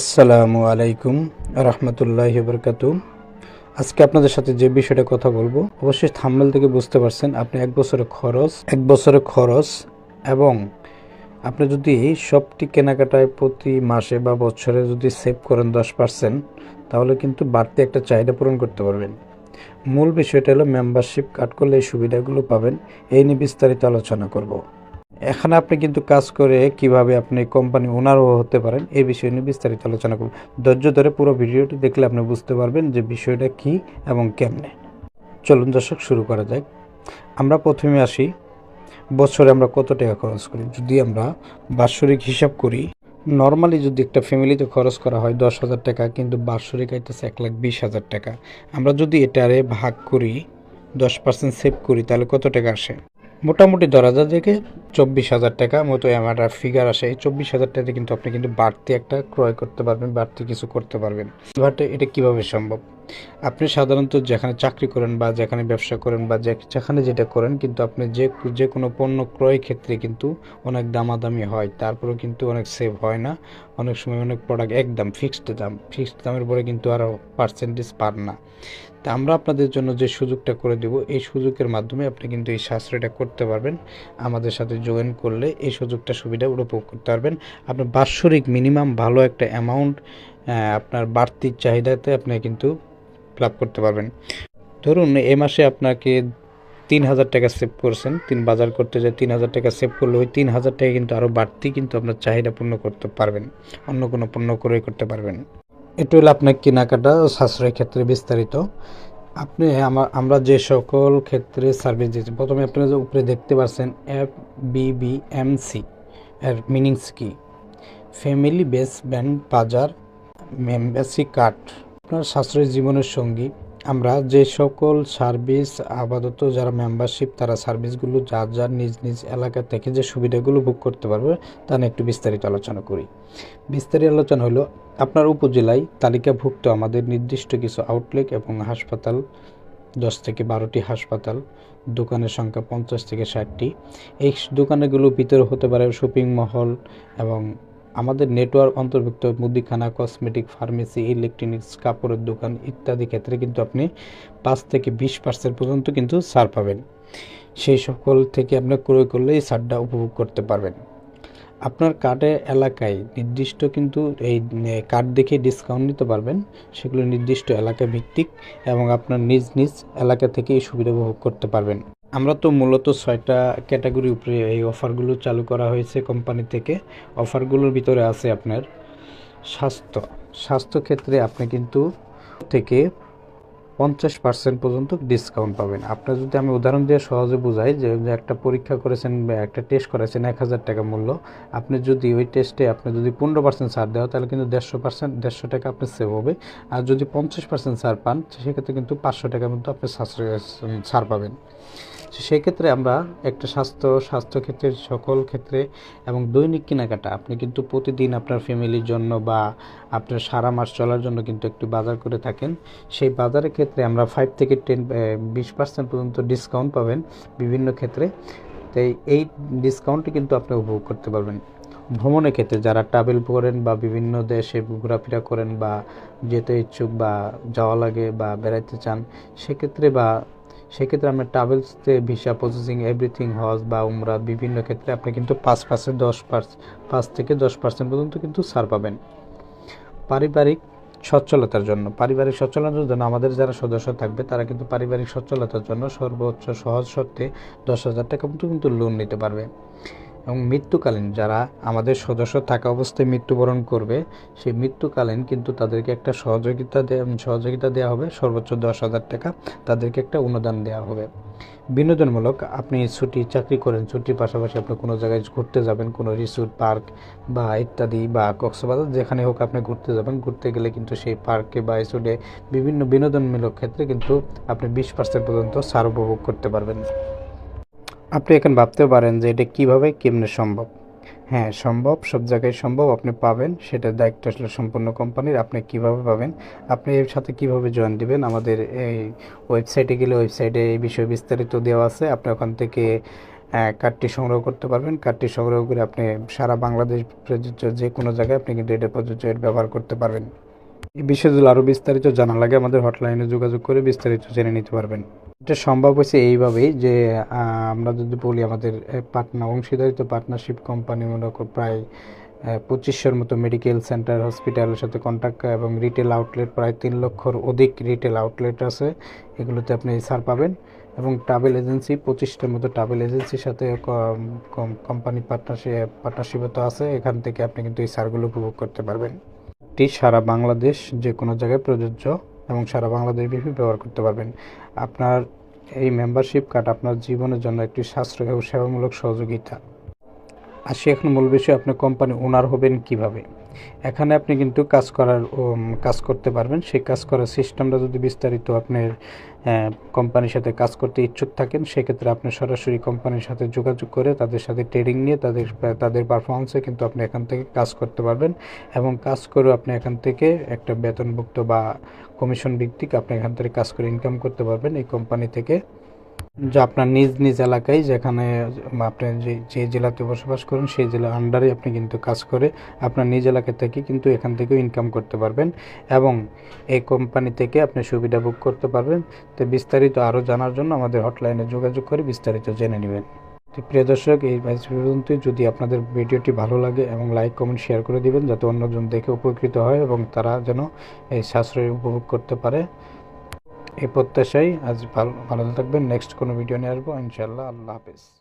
আসসালামু আলাইকুম রহমতুল্লাহ বরকাতু। আজকে আপনাদের সাথে যে বিষয়টা কথা বলব, অবশ্যই থাম্বেল থেকে বুঝতে পারছেন আপনি এক বছরের খরচ, এক বছরের খরচ এবং আপনি যদি সবটি কেনাকাটায় প্রতি মাসে বা বছরে যদি সেভ করেন দশ পার্সেন্ট তাহলে কিন্তু বাড়তি একটা চাহিদা পূরণ করতে পারবেন। মূল বিষয়টা হলো মেম্বারশিপ কার্ড করলে এই সুবিধাগুলো পাবেন। এই নিয়ে বিস্তারিত আলোচনা করব। এখানে আপনি কিন্তু কাজ করে কীভাবে আপনি কোম্পানি ওনারও হতে পারেন এই বিষয় নিয়ে বিস্তারিত আলোচনা করব। ধৈর্য ধরে পুরো ভিডিওটি দেখলে আপনি বুঝতে পারবেন যে বিষয়টা কি এবং কেমনে। চলুন দর্শক, শুরু করা যাক। আমরা প্রথমে আসি, বছরে আমরা কত টাকা খরচ করি? যদি আমরা বাৎসরিক হিসাব করি নর্মালি যদি একটা ফ্যামিলিতে খরচ করা হয় দশ হাজার টাকা, কিন্তু বাৎসরিক আইতেছে এক লাখ বিশ হাজার টাকা। আমরা যদি এটারে ভাগ করি, দশ পার্সেন্ট সেভ করি, তাহলে কত টাকা আসে? মোটামুটি দশ হাজার থেকে চব্বিশ হাজার টাকা মতো আমার ফিগার আসে। এই চব্বিশ হাজার টাকাতে কিন্তু আপনি কিন্তু বাড়তি একটা ক্রয় করতে পারবেন, বাড়তি কিছু করতে পারবেন। বাট এটা কীভাবে সম্ভব? আপনি সাধারণত যেখানে চাকরি করেন বা যেখানে ব্যবসা করেন বা যেখানে যেটা করেন, কিন্তু আপনি যে যে কোনো পণ্য ক্রয় ক্ষেত্রে কিন্তু অনেক দামাদামি হয়। তারপরেও কিন্তু অনেক সেভ হয় না। অনেক সময় অনেক প্রোডাক্ট একদম ফিক্সড দাম ফিক্সড দামের পরে কিন্তু আরও পার্সেন্টেজ পান না। তা আমরা আপনাদের জন্য যে সুযোগটা করে দেব, এই সুযোগের মাধ্যমে আপনি কিন্তু এই সাশ্রয়টা করতে পারবেন। আমাদের সাথে জয়েন করলে এই সুযোগটা সুবিধা উপভোগ করতে পারবেন। আপনার বাৎসরিক মিনিমাম ভালো একটা অ্যামাউন্ট আপনার বাড়তি চাহিদাতে আপনি কিন্তু লাভ করতে পারবেন। ধরুন, এ মাসে আপনাকে তিন হাজার টাকা সেভ করছেন। তিন বাজার করতে যায় তিন হাজার টাকা সেভ করলে ওই তিন হাজার টাকা কিন্তু আরও বাড়তি কিন্তু আপনার চাহিদা পূর্ণ করতে পারবেন। অন্য কোনো পণ্য ক্রয় করতে পারবেন। এটা হলো আপনার কেনাকাটা ও সাশ্রয় ক্ষেত্রে বিস্তারিত। আপনি আমা- আমরা যে সকল ক্ষেত্রে সার্ভিস দিচ্ছি প্রথমে আপনারা যে উপরে দেখতে পাচ্ছেন এফ সি এর মিনিংস কি? ফ্যামিলি বেস ব্যান্ড বাজার মেম্বারশিপ কার্ড আপনার সাশ্রয়ী জীবনের সঙ্গী, আমরা যে সকল সার্ভিস আপাতত যারা মেম্বারশিপ তারা সার্ভিসগুলো যার যার নিজ নিজ এলাকা থেকে যে সুবিধাগুলো বুক করতে পারবে, তা নিয়ে একটু বিস্তারিত আলোচনা করি। বিস্তারিত আলোচনা হলো, আপনার উপজেলায় তালিকাভুক্ত আমাদের নির্দিষ্ট কিছু আউটলেট এবং হাসপাতাল, দশ থেকে বারোটি হাসপাতাল, দোকানের সংখ্যা পঞ্চাশ থেকে ষাটটি। এই দোকানগুলোর ভিতরে হতে পারে শপিং মহল এবং আমাদের নেটওয়ার্ক অন্তর্ভুক্ত মুদিখানা, কসমেটিক, ফার্মেসি, ইলেকট্রনিক্স, কাপড়ের দোকান ইত্যাদি ক্ষেত্রে কিন্তু আপনি পাঁচ থেকে বিশ পার্সেন্ট পর্যন্ত কিন্তু ছাড় পাবেন। সেই সকল থেকে আপনি ক্রয় করলে এই ছাড়টা উপভোগ করতে পারবেন। আপনার কার্ডের এলাকায় নির্দিষ্ট কিন্তু এই কার্ড দেখে ডিসকাউন্ট নিতে পারবেন। সেগুলো নির্দিষ্ট এলাকা ভিত্তিক এবং আপনার নিজ নিজ এলাকা থেকে এই সুবিধা উপভোগ করতে পারবেন। আমরা তো মূলত ছয়টা ক্যাটাগরি উপরে এই অফারগুলো চালু করা হয়েছে কোম্পানি থেকে। অফারগুলোর ভিতরে আছে আপনার স্বাস্থ্য। স্বাস্থ্য ক্ষেত্রে আপনি কিন্তু থেকে পঞ্চাশ পার্সেন্ট পর্যন্ত ডিসকাউন্ট পাবেন। আপনার যদি আমি উদাহরণ দিয়ে সহজে বোঝাই যে একটা পরীক্ষা করেছেন বা একটা টেস্ট করেছেন এক হাজার টাকা মূল্য, আপনি যদি ওই টেস্টে আপনি যদি পনেরো পার্সেন্ট ছাড় দেওয়া, তাহলে কিন্তু দেড়শো পার্সেন্ট দেড়শো টাকা আপনি সেভ হবে। আর যদি পঞ্চাশ পার্সেন্ট ছাড় পান, সেক্ষেত্রে কিন্তু পাঁচশো টাকার মধ্যে আপনি ছাড় পাবেন। সেই আমরা একটা স্বাস্থ্য স্বাস্থ্য ক্ষেত্রের সকল ক্ষেত্রে এবং দৈনিক কেনাকাটা, আপনি কিন্তু প্রতিদিন আপনার ফ্যামিলির জন্য বা আপনার সারা মাস চলার জন্য কিন্তু একটু বাজার করে থাকেন। সেই বাজারের ক্ষেত্রে আমরা ফাইভ থেকে টেন বিশ পার্সেন্ট পর্যন্ত ডিসকাউন্ট পাবেন বিভিন্ন ক্ষেত্রে। তাই এই ডিসকাউন্টটি কিন্তু আপনি উপভোগ করতে পারবেন। ভ্রমণের ক্ষেত্রে যারা ট্রাভেল করেন বা বিভিন্ন দেশে ঘোরাফেরা করেন বা যেতে ইচ্ছুক বা যাওয়া লাগে বা বেড়াইতে চান, সেক্ষেত্রে বা সেক্ষেত্রে আমরা ট্রাভেলসতে ভিসা প্রসেসিং এভরিথিং হজ বা উমরা বিভিন্ন ক্ষেত্রে আপনি কিন্তু পাঁচ পার্সেন্ট দশ পার্সেন্ট পাঁচ থেকে দশ পার্সেন্ট পর্যন্ত কিন্তু ছাড় পাবেন। পারিবারিক সচ্ছলতার জন্য, পারিবারিক সচ্ছলতার জন্য আমাদের যারা সদস্য থাকবে, তারা কিন্তু পারিবারিক সচ্ছলতার জন্য সর্বোচ্চ সহজ শর্তে দশ হাজার টাকা কিন্তু লোন নিতে পারবে। এবং মৃত্যুকালীন যারা আমাদের সদস্য থাকা অবস্থায় মৃত্যুবরণ করবে, সেই মৃত্যুকালীন কিন্তু তাদেরকে একটা সহযোগিতা দেয়া সহযোগিতা দেওয়া হবে, সর্বোচ্চ দশ হাজার টাকা তাদেরকে একটা অনুদান দেওয়া হবে। বিনোদনমূলক, আপনি ছুটি, চাকরি করেন, ছুটির পাশাপাশি আপনি কোনো জায়গায় ঘুরতে যাবেন, কোনো রিসোর্ট পার্ক বা ইত্যাদি বা কক্সবাজার যেখানে হোক আপনি ঘুরতে যাবেন, ঘুরতে গেলে কিন্তু সেই পার্কে বা রিসোর্টে বিভিন্ন বিনোদনমূলক ক্ষেত্রে কিন্তু আপনি বিশ পার্সেন্ট পর্যন্ত সার উপভোগ করতে পারবেন। আপনি এখন ভাবতে পারেন যে এটা কীভাবে, কেমনে সম্ভব? হ্যাঁ সম্ভব, সব জায়গায় সম্ভব। আপনি পাবেন সেটা দায়িত্ব আসলে সম্পূর্ণ কোম্পানির। আপনি কীভাবে পাবেন? আপনি এর সাথে কীভাবে জয়েন দিবেন? আমাদের এই ওয়েবসাইটে গেলে ওয়েবসাইটে এই বিষয়ে বিস্তারিত দেওয়া আছে। আপনি ওখান থেকে কার্ডটি সংগ্রহ করতে পারবেন। কার্ডটি সংগ্রহ করে আপনি সারা বাংলাদেশ প্রযোজ্য যে কোনো জায়গায় আপনি কিন্তু এটা প্রযোজ্য ব্যবহার করতে পারবেন। এই বিষয়গুলো আরও বিস্তারিত জানা লাগে, আমাদের হটলাইনে যোগাযোগ করে বিস্তারিত জেনে নিতে পারবেন। এটা সম্ভব হয়েছে এইভাবেই যে আমরা যদি বলি আমাদের পাটনা অংশীদারিত পার্টনারশিপ কোম্পানি করো প্রায় পঁচিশশোর মতো মেডিকেল সেন্টার, হসপিটালের সাথে কন্ট্যাক্ট এবং রিটেল আউটলেট প্রায় তিন লক্ষর অধিক রিটেল আউটলেট আছে। এগুলোতে আপনি ছাড় পাবেন এবং ট্রাভেল এজেন্সি পঁচিশটার মতো ট্রাভেল এজেন্সির সাথে কোম্পানি পার্টনারশিপ পার্টনারশিপও তো আছে। এখান থেকে আপনি কিন্তু এই সারগুলো উপভোগ করতে পারবেন। এটি সারা বাংলাদেশ যে কোনো জায়গায় প্রযোজ্য এবং সারা বাংলাদেশ ব্যাপী ব্যবহার করতে পারবেন। আপনার এই মেম্বারশিপ কার্ড আপনার জীবনের জন্য একটি সাশ্রয় এবং সেবামূলক সহযোগিতা। আসি এখন মূল বিষয় আপনার কোম্পানি ওনার হবেন কীভাবে? এখানে আপনি কিন্তু কাজ করার কাজ করতে পারবেন। সেই কাজ করার সিস্টেমটা যদি বিস্তারিত আপনার কোম্পানির সাথে কাজ করতে ইচ্ছুক থাকেন, সেক্ষেত্রে আপনি সরাসরি কোম্পানির সাথে যোগাযোগ করে তাদের সাথে ট্রেডিং নিয়ে তাদের তাদের পারফরমেন্সে কিন্তু আপনি এখান থেকে কাজ করতে পারবেন এবং কাজ করে আপনি এখান থেকে একটা বেতনভুক্ত বা কমিশন ভিত্তিক আপনি এখান থেকে কাজ করে ইনকাম করতে পারবেন এই কোম্পানি থেকে। যা আপনার নিজ নিজ এলাকায় যেখানে আপনি যে যে জেলাতে বসবাস করেন, সেই জেলার আন্ডারে আপনি কিন্তু কাজ করে আপনার নিজ এলাকা থেকে কিন্তু এখান থেকেও ইনকাম করতে পারবেন এবং এই কোম্পানি থেকে আপনি সুবিধা ভোগ করতে পারবেন। তো বিস্তারিত আরও জানার জন্য আমাদের হটলাইনে যোগাযোগ করে বিস্তারিত জেনে নেবেন। তো প্রিয় দর্শক, এই আজ পর্যন্তই। যদি আপনাদের ভিডিওটি ভালো লাগে এবং লাইক কমেন্ট শেয়ার করে দিবেন, যাতে অন্যজন দেখে উপকৃত হয় এবং তারা যেন এই সাশ্রয় উপভোগ করতে পারে। এই প্রত্যাশাই আজ ভালো ভালো থাকবেন। নেক্সট কোনো ভিডিও নিয়ে আসব। ইনশাল্লাহ আল্লাহ হাফেজ।